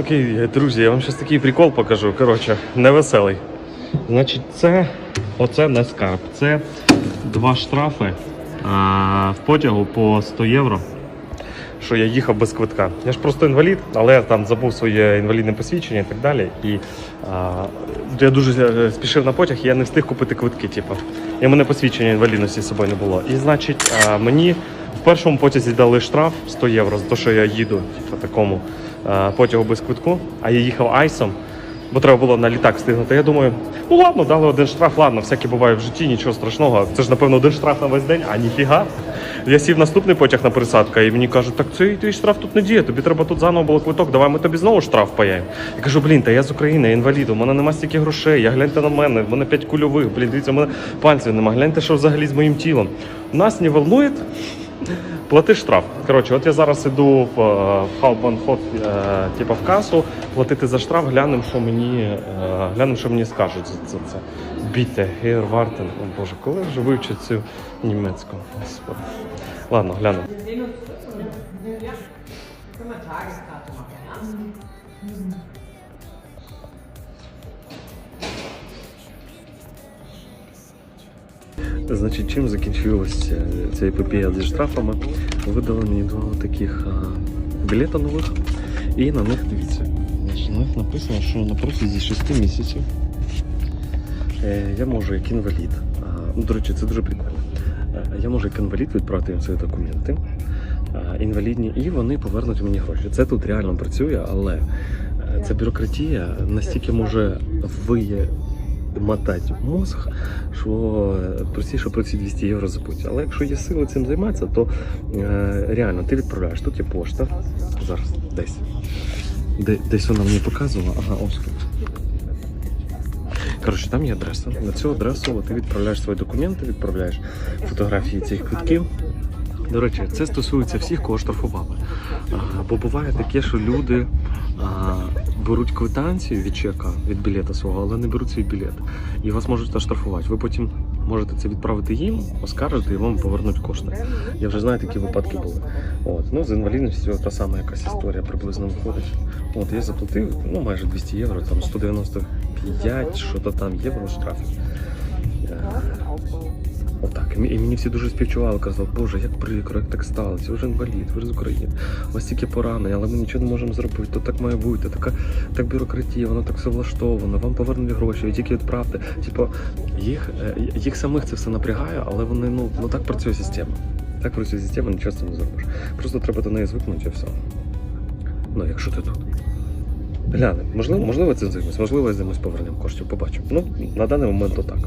Окей, друзі, я вам зараз такий прикол покажу. Коротше, невеселий. Значить, це оце не скарб. Це два штрафи а, в потягу по 100 євро. Що я їхав без квитка. Я ж просто інвалід, але я там забув своє інвалідне посвідчення і так далі. І а, я дуже е, спішив на потяг, і я не встиг купити квитки. Типу. І в мене посвідчення інвалідності з собою не було. І значить, а, мені в першому потязі дали штраф 100 євро за те, що я їду типу, такому потягу без квитку, а я їхав айсом. Бо треба було на літак встигнути. Я думаю, ну ладно, дали один штраф, ладно, всяке буває в житті, нічого страшного. Це ж, напевно, один штраф на весь день, а ніфіга. Я сів наступний потяг на пересадка, і мені кажуть, так цей твій штраф тут не діє, тобі треба тут заново було квиток, давай ми тобі знову штраф паяємо. Я кажу, блін, та я з України, я інвалід, у мене нема стільки грошей, я гляньте на мене, в мене п'ять кульових, блін, дивіться, у мене пальців нема, гляньте, що взагалі з моїм тілом. Нас не волнує, Плати штраф. Коротше, от я зараз іду в е, в Хаубанхоф, е, типу в касу, платити за штраф, глянемо, що мені, е, глянемо, що мені скажуть за це. це. Біте, гейр, вартен. О Боже, коли вже вивчу цю німецьку? Господи. Ладно, глянемо. Значить, чим закінчилася ця епопея зі штрафами? Видали мені два таких білета нових, і на них дивіться. Значить, на них написано, що на протязі 6 місяців е, я можу як інвалід. Ну, до речі, це дуже прикольно. Е, Я можу як інвалід відправити їм свої документи. Інвалідні, і вони повернуть мені гроші. Це тут реально працює, але е, ця бюрократія настільки може виє мотати мозг, що простіше про ці 200 євро забудь. Але якщо є сили цим займатися, то е, реально ти відправляєш. Тут є пошта. Зараз десь. Де, десь вона мені показувала. Ага, ось. Коротше, там є адреса. На цю адресу ти відправляєш свої документи, відправляєш фотографії цих квитків. До речі, це стосується всіх, кого штрафували. Бо буває таке, що люди беруть квитанцію від чека, від білета свого, але не беруть свій білет. І вас можуть оштрафувати. Ви потім можете це відправити їм, оскаржити і вам повернуть кошти. Я вже знаю, такі випадки були. От. Ну, з інвалідністю та сама якась історія приблизно виходить. От я заплатив ну, майже 200 євро, там 195, що то там євро штрафів. Отак. І мені всі дуже співчували, казали, Боже, як прикро, як так сталося, ж інвалід, ви з України, у вас тільки поранення, але ми нічого не можемо зробити, то так має бути, така так бюрократія, воно так все влаштовано, вам повернуть гроші, ви тільки відправте. Типу, їх, е, їх самих це все напрягає, але вони, ну, ну так працює система. Так працює система, нічого з цим не зробиш. Просто треба до неї звикнути і все. Ну, якщо ти тут. Гляне, можливо, можливо, це зимось, можливо, зимось повернемо коштів. Побачимо. Ну, на даний момент то так.